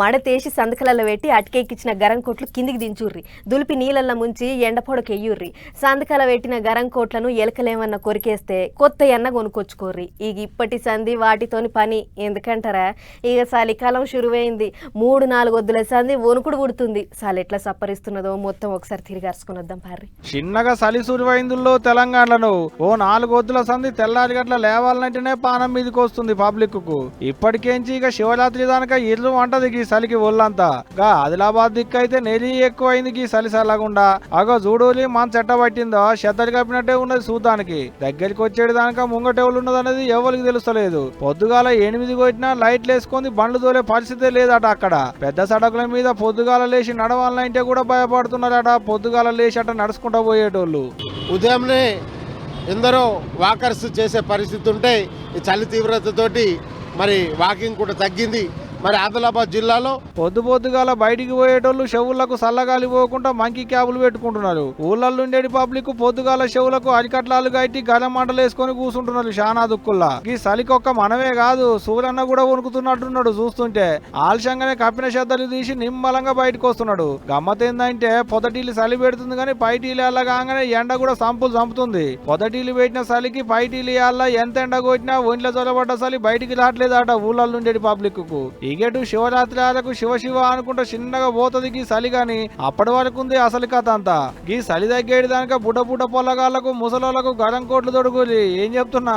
మడతేసి సందకలలో పెట్టి అటకెక్కిచ్చిన గరం కోట్లు కిందికి దించుర్రి. దులిపి నీళ్ళల్లో ముంచి ఎండపొడకెయ్యుర్రి సందకల పెట్టిన గరం కోట్లను ఎలకలేమన్నా కొరికేస్తే కొత్త ఎన్న కొనుక్కొచ్చుకోర్రి. ఇక ఇప్పటి సంధి వాటితోని పని. ఎందుకంటారా? ఇక చలికాలం షురువైంది. మూడు నాలుగు వద్దుల సంధి వణుకుడు పుడుతుంది. చలి ఎట్లా సప్పరిస్తున్నదో మొత్తం ఒకసారి తిరిగి వద్దాం పారి చిన్నగా చలి సురువైందుల్లో తెలంగాణలో ఓ నాలుగు వద్దుల సంధి తెల్లారి గట్ల లేవాలంటేనే పానం మీదకి వస్తుంది పబ్లిక్కు ఇప్పటికేంచి ఇక శివరాత్రి దానిక ఇల్లు వంటది ఈ చలికి ఒళ్ళంతా. గా ఆదిలాబాద్ దిక్కు అయితే నెలి ఎక్కువైంది గీ చలి చల్లగుండా అగో జూడోలి మన చెట్ట పట్టిందో చెత్తడి కప్పినట్టే ఉన్నది చూద్దానికి దగ్గరికి వచ్చేది దానిక ముంగటెవలు ఎవరికి తెలుస్తలేదు. పొద్దుగాల ఎనిమిది కొట్టినా లైట్లు వేసుకొని బండ్లు తోలే పరిస్థితే లేదట అక్కడ. పెద్ద సడకుల మీద పొద్దుగాల లేచి నడవాలంటే కూడా భయపడుతున్నారట. పొద్దుగాల లేచి అట నడుచుకుంటా పోయేటోళ్ళు. ఉదయంనే ఎందరో వాకర్స్ చేసే పరిస్థితి ఉంటే ఈ చలి తీవ్రతతోటి మరి వాకింగ్ కూడా తగ్గింది. మరి ఆదిలాబాద్ జిల్లాలో? పొద్దు పొద్దుగాల బయటికి పోయేటోళ్ళు చెవులకు చల్లగాలి పోకుండా మంకీ క్యాబులు పెట్టుకుంటున్నారు. ఊళ్ళల్లో ఉండేటి పబ్లిక్ పొద్దుగాల చెవులకు అరికట్లాలు కట్టి గల మంటలు వేసుకొని కూర్చుంటున్నారు శానా దుక్కుల్లా. ఈ చలికొక్క మనమే కాదు సూర్యన్న కూడా వణుకుతున్నట్టున్నాడు చూస్తుంటే. ఆలస్యంగానే కప్పిన శ్రద్ధలు తీసి నిమ్మలంగా బయటకు వస్తున్నాడు గమ్మత్ ఏంటంటే పొదటీలు చలి పెడుతుంది కానీ పైటీలు అల్లగానే ఎండ కూడా సంపులు చంపుతుంది. పొదటీలు పెట్టిన చలికి పైటీలు అలా ఎంత ఎండ కొట్టినా ఒంట్లో చొలబడ్డ చలి బయటికి రావట్లేదట ఊళ్ళల్లో ఉండేటి పబ్లిక్కు ఇగేటు శివరాత్రి ఆలకు శివ శివ అనుకుంటా చిన్నగా పోతుంది గీ చలి గాని. అప్పటి వరకు ఉంది అసలు కథ అంతా. గీ చలి తగ్గేది దానిక బుడ్డ బుడ్డ పొల్లగాళ్ళకు ముసలోళ్ళకు గరం కోట్లు తొడుగులి ఏం చెప్తున్నా?